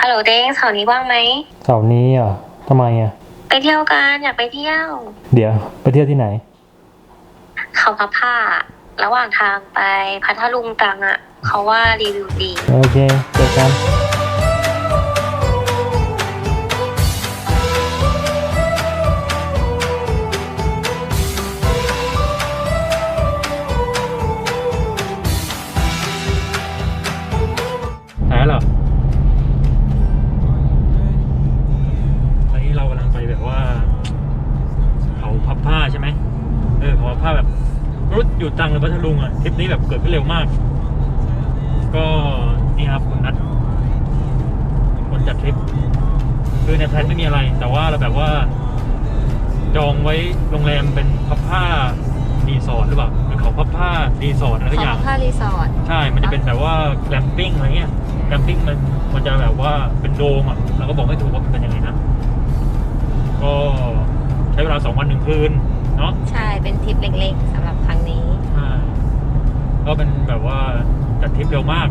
ฮัลโหลเด้งเสาร์นี้ว่างไหมเสาร์นี้อะทำไมอะ ไปเที่ยวกันอยากไปเที่ยว เดี๋ยวไปเที่ยวที่ไหน เขาพับผ้า ระหว่างทางไปพัทลุงตรังอะเขาว่ารีวิวดี โอเคเจอกัน รุดอยู่ตรังหรือพัทลุงอะทริปนี้แบบเกิดขึ้นเร็วมาก ก็นี่ครับคุณนัทคนจัดทริป คือในแพลนไม่มีอะไร แต่ว่าเราแบบว่า จองไว้โรงแรมเป็นพับผ้ารีสอร์ทหรือเปล่าเป็นเขาพับผ้ารีสอร์ทอะไรสักอย่าง ผ้ารีสอร์ทใช่ มันจะเป็นแบบว่าแกลมปิ้งอะไรเงี้ยแกลมปิ้งมันมันจะแบบว่าเป็นโดมอะเราก็บอกไม่ถูกว่ามันเป็นยังไงนะ ก็ใช้เวลาสองวันหนึ่งคืนเนาะ ใช่ เป็นทริปเล็กๆสำหรับครั้งนี้ ใช่ ก็เป็นแบบว่าจัดทริปเร็วมาก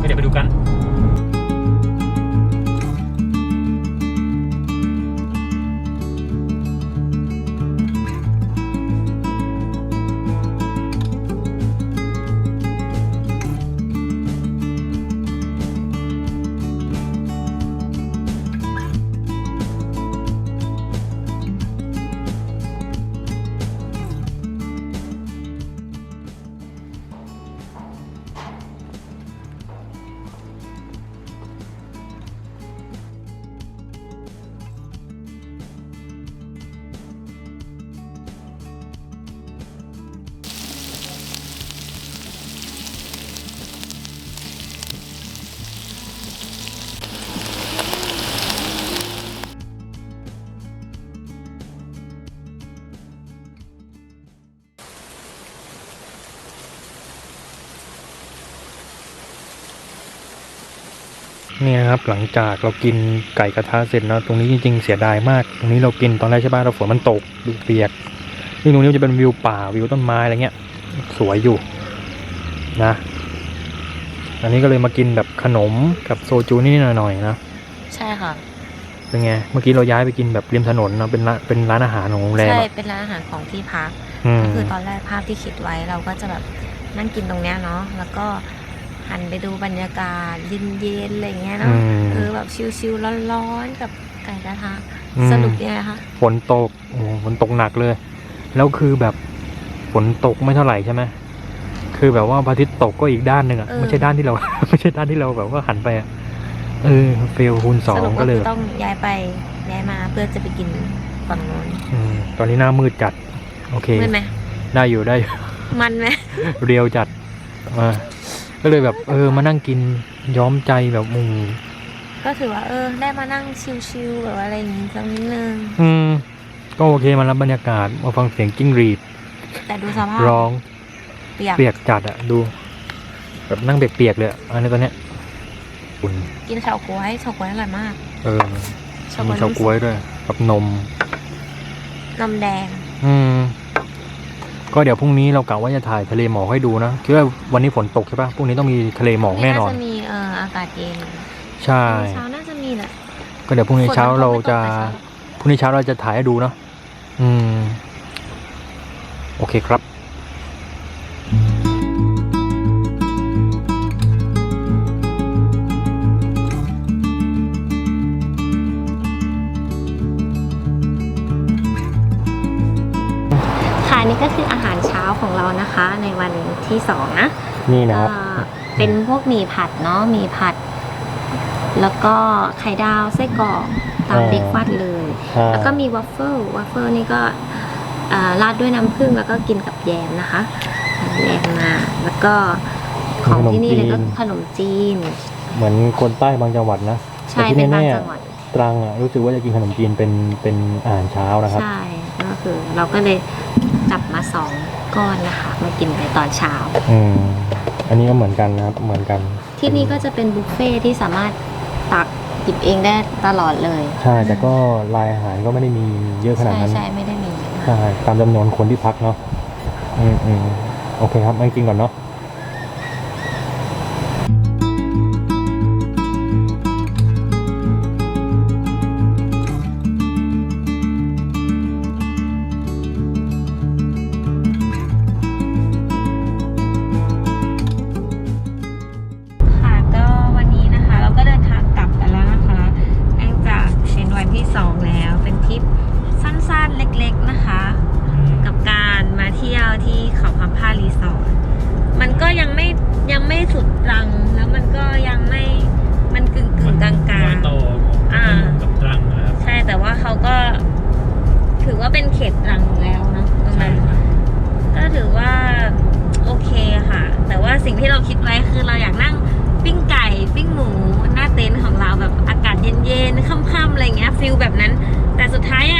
ก็เดี๋ยวไปดูกัน นี่นะครับหลังจากเรากินไก่กระทะเสร็จนะตรงนี้จริงๆเสียดายมาก ตรงนี้เรากินตอนแรกใช่ป่ะเราฝนมันตกดูเปียกซึ่งตรงนี้มันจะเป็นวิวป่าวิวต้นไม้อะไรเงี้ย สวยอยู่นะ อันนี้ก็เลยมากินแบบขนมกับโซจูนี่หน่อยๆนะใช่ค่ะเป็นไงเมื่อกี้เราย้ายไปกินแบบริมถนนเนอะเป็นร้านเป็นร้านอาหารของโรงแรมใช่อะเป็นร้านอาหารของที่พักอืมก็คือตอนแรกภาพที่คิดไว้เราก็จะแบบนั่งกินตรงเนี้ยเนาะแล้วก็ หันไปดูบรรยากาศเย็นๆอะไรเงี้ยอืเนาะมเออแบบชิลๆร้อนๆกับไก่กระทะอืมสรุปยังไงคะฝนตกโอ้โหฝนตกหนักเลย แล้วคือแบบฝนตกไม่เท่าไหร่ใช่ไหมคือแบบว่าพระอาทิตย์ตกก็อีกด้านหนึ่งอะไม่ใช่ด้านที่เรา ไม่ใช่ด้านที่เราแบบว่าหันไปอะเออเฟลคูณสอสงรุปก็ก็เลคืยอต้องย้ายไปย้ายมาเพื่อจะไปกินฝั่งโน้นอืมตอนนี้หน้ามืดจัด โอเคมืดไหมได้อยู่ได้อยู่มันไหมเรียวจัดอ่า ก็เลยแบบเออมานั่งกินย้อมใจแบบอืมก็ถือว่าเออ ได้มานั่งชิลๆแบบอะไรอย่างงี้สักนิดนึงอืม ก็โอเคมารับบรรยากาศมาฟังเสียงจิ้งหรีด แต่ดูสภาพร้องเปียกเปียกจัดอะดู แบบนั่งเปียกๆเลยอะอันนี้ตอนเนี้ยอุ่นกินเฉาก๊วยเฉาก๊วยอร่อยมาก เออเฉามีก๊วยเฉาก๊วยด้วยกับนมนมแดง อืม ก็เดี๋ยวพรุ่งนี้เรากะว่าจะถ่ายทะเลหมอกให้ดูนะคิดว่าวันนี้ฝนตกใช่ปะพรุ่งนี้ต้องมีทะเลหมอกแน่นอน จะมีเอ่ออากาศเย็นใช่ เช้าน่าจะมีแหละ ก็เดี๋ยวพรุ่งนี้เช้าฝนมันคงเราไม่ตกจะแต่เช้าพรุ่งนี้เช้าเราจะถ่ายให้ดูเนาะอืม โอเคครับ นี่ก็คืออาหารเช้าของเรานะคะในวันที่สองนะนี่นะครับเอ่อเป็นพวกหมี่ผัดเนาะหมี่ผัด แล้วก็ไข่ดาวไส้กรอกตามอ๋อเบรกฟาสต์เลยอ่าแล้วก็มีวัฟเฟิลวัฟเฟิลนี่ก็เอ่อราดด้วยน้ำผึ้งแล้วก็กินกับแยมนะคะแยมมาแล้วก็ของที่นี่เลยก็ขนมจีน เหมือนคนใต้บางจังหวัดนะใช่แต่ที่เป็นบางแน่ๆจังหวัดตรังอะรู้สึกว่าจะกินขนมจีนเป็นเป็นอาหารเช้านะครับ ใช่ก็คือเราก็เลยจับ มาสองก้อนนะคะ มากินในตอนเช้า อืมอันนี้ก็เหมือนกันนะครับ เหมือนกัน ที่นี่ก็จะเป็นบุฟเฟ่ที่สามารถตักหยิบเองได้ตลอดเลย ใช่ แต่ก็รายอาหารก็ไม่ได้มีเยอะขนาดใช่นั้นใช่ไม่ได้มี ใช่ตามจำนวนคนที่พักเนาะอืมอืมโอเคครับไม่กินก่อนเนาะ็เป็นเขตตรังแล้วนะตรงนั้นก็ถือว่าโอเคค่ะ แต่ว่าสิ่งที่เราคิดไว้คือเราอยากนั่งปิ้งไก่ปิ้งหมูหน้าเต็นท์ของเราแบบอากาศเย็นๆค่ำๆอะไรเงี้ยฟิลแบบนั้น แต่สุดท้ายอะ